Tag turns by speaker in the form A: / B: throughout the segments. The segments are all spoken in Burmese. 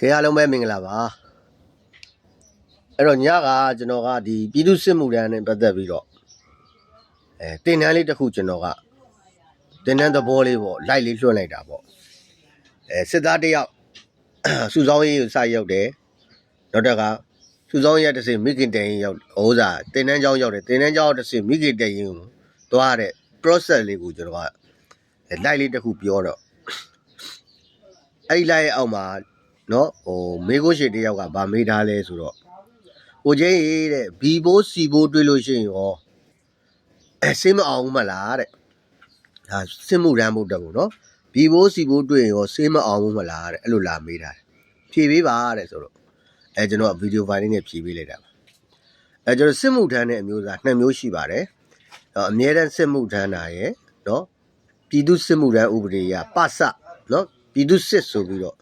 A: ကဲအားလုံးပဲမင်္ဂလာပါအဲ့တော့ညကကျွန်တော်ကဒီပြည်သူစစ်မှုထမ်းနဲ့ပတ်သက်ပြီးတော့အဲတင်တန်းလေးတစ်ခုကျွန်တော်ကတင်တန်းသဘောလေးပေါ့လိုက်လေးလွှတ်လိုက်တာပေါ့အဲစစ်သားတစ်ယောက်စုဆောင်းရေးကိုစရောက်တယ်နောက်တစ်ခါစုဆောင်းရေးတစ်စင်မိခင်တန်ရင်ရောက်ဟိုးစားတင်တန်းကျောင်းရောက်တယ်တင်တန်းကျောင်းတစ်စင်မိခင်တန်ရင်ကိုသွားတဲ့ process လေးကိုကျွန်တော်ကလိုက်လေးတစ်ခုပြောတော့အဲ့ဒီလိုက်ရဲ့အောက်မှာ နော်ဟိုမေကိုရှိတယောက်ကဗာမေးထားလဲဆိုတော့ကိုချင်းရေးတဲ့ဘီဘိုးစီဘိုးတွေးလို့ရှိရင်ရောအဲစင်းမအောင်ဘူးမလားတဲ့ဒါစစ်မှုရမ်းဖို့တက်ကိုနော်ဘီဘိုးစီဘိုးတွေးရင်ရောစင်းမအောင်ဘူးမလားတဲ့အဲ့လိုလာမေးထားတယ်ဖြေပေးပါတဲ့ဆိုတော့အဲကျွန်တော်ဗီဒီယိုဖိုင်လေးနဲ့ဖြေပေးလိုက်တာပါအဲကျွန်တော်စစ်မှုထမ်းတဲ့အမျိုးသားနှစ်မျိုးရှိပါတယ်တော့အမြဲတမ်းစစ်မှုထမ်းတာရယ်နော်ပြည်သူစစ်မှုထမ်းဥပဒေရပစနော်ပြည်သူစစ်ဆိုပြီးတော့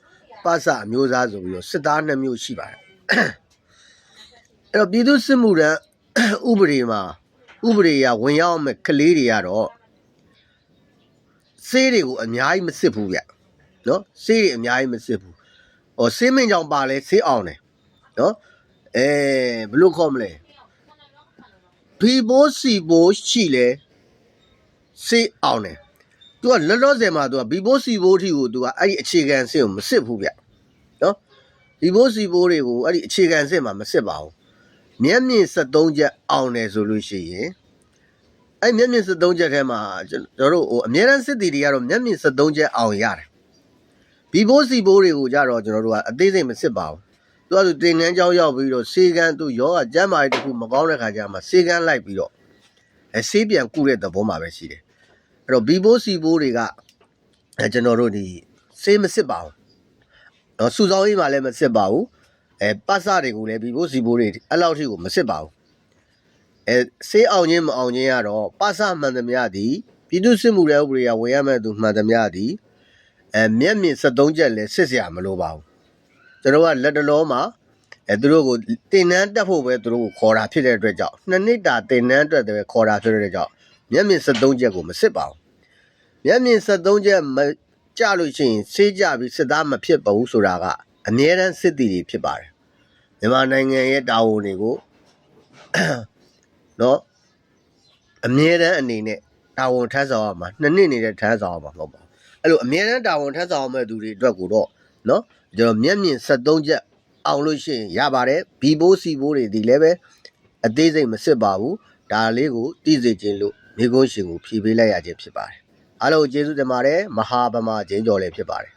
A: ပစအမျိုးသားဆိုပြီးတော့စစ်သားနှစ်မျိုးရှိပါတယ်အဲ့တော့ပြည်သူစစ်မှုထမ်းဥပဒေမှာဥပဒေရဝင်ရောက်မဲ့ကလေးတွေကတော့စေးတွေကိုအများကြီးမစစ်ဘူးဗျနော်စေးတွေအများကြီးမစစ်ဘူးဟောစေးမင်းကြောင့်ပါလဲစေးအောင်တယ်နော်အဲဘယ်လိုခေါ်မလဲဘီဘိုးစီဘိုးရှိလဲစေးအောင်တယ် သူကလောလောဆယ်မှာသူကဘီဘိုးစီဘိုးထီကိုသူကအဲ့ဒီအခြေခံစင့်ကိုမစစ်ဘူးဗျနော်ဒီဘိုးစီဘိုးတွေကိုအဲ့ဒီအခြေခံစင့်မှာမစစ်ပါဘူးမျက်မြင့်73ချက်အောင်တယ်ဆိုလို့ရှိရင်အဲ့မျက်မြင့်73ချက်ထဲမှာကျွန်တော်တို့ဟိုအများရန်စစ်တီတွေကတော့မျက်မြင့်73ချက်အောင်ရတယ်ဘီဘိုးစီဘိုးတွေကိုကြတော့ကျွန်တော်တို့ကအသေးစိတ်မစစ်ပါဘူးသူကသူတင်ငန်းကြောင်းရောက်ပြီးတော့စေကန်းသူယောဂကျမ်းမာရေးတစ်ခုမကောင်းတဲ့ခါကျမှစေကန်းလိုက်ပြီးတော့အဲဆေးပြန်ကုတဲ့သဘောမှာပဲရှိတယ် အဲ့တော့ဘီဘိုးစီဘိုးတွေကအဲကျွန်တော်တို့ဒီဆေးမစစ်ပါဘူးနော်စူဆောင်းရေးမှလည်းမစစ်ပါဘူးအဲပတ်စတွေကိုလည်းဘီဘိုးစီဘိုးတွေအဲ့လောက်ထိကိုမစစ်ပါဘူးအဲဆေးအောင်ချင်းမအောင်ချင်းကတော့ပတ်စမှန်သမျှသည်ပြည်သူစစ်မှုရဲ့ဥပဒေအရဝင်ရမဲ့သူမှန်သမျှသည်အဲမျက်မြင်73ချက်လည်းစစ်เสียမလိုပါဘူးကျွန်တော်ကလက်တလောမှာအဲသူတို့ကိုတင်နန်းတက်ဖို့ပဲသူတို့ကိုခေါ်တာဖြစ်တဲ့အတွက်ကြောင့်နှစ်နှစ်တာတင်နန်းအတွက်တည်းပဲခေါ်တာဖြစ်တဲ့အတွက်ကြောင့် မျက်မြင်73ချက်ကိုမစစ်ပါဘူးမျက်မြင်73ချက်မကြလို့ရှိရင်ဆေးကြပြီးစစ်သားမဖြစ်ပါဘူးဆိုတာကအမြဲတမ်းစစ်တီတွေဖြစ်ပါတယ်မြန်မာနိုင်ငံရဲ့တာဝန်တွေကိုနော်အမြဲတမ်းအနေနဲ့တာဝန်ထမ်းဆောင်ရမှာနှစ်နှစ်နေတဲ့ထမ်းဆောင်ရမှာမဟုတ်ပါဘူးအဲ့လိုအမြဲတမ်းတာဝန်ထမ်းဆောင်ရမယ့်သူတွေအတွက်ကိုတော့နော်ကျွန်တော်မျက်မြင်73ချက်အောင်လို့ရှိရင်ရပါတယ်ဘီဘိုးစီဘိုးတွေဒီလည်းပဲအသေးစိတ်မစစ်ပါဘူးဒါလေးကိုတည်စေခြင်းလို့ မိကုန်းရှင်ကိုဖြည့်ပေးလိုက်ရခြင်းဖြစ်ပါတယ်အားလုံးကျေးဇူးတင်ပါတယ်မဟာဗမာဂျင်းကျော်လည်းဖြစ်ပါတယ်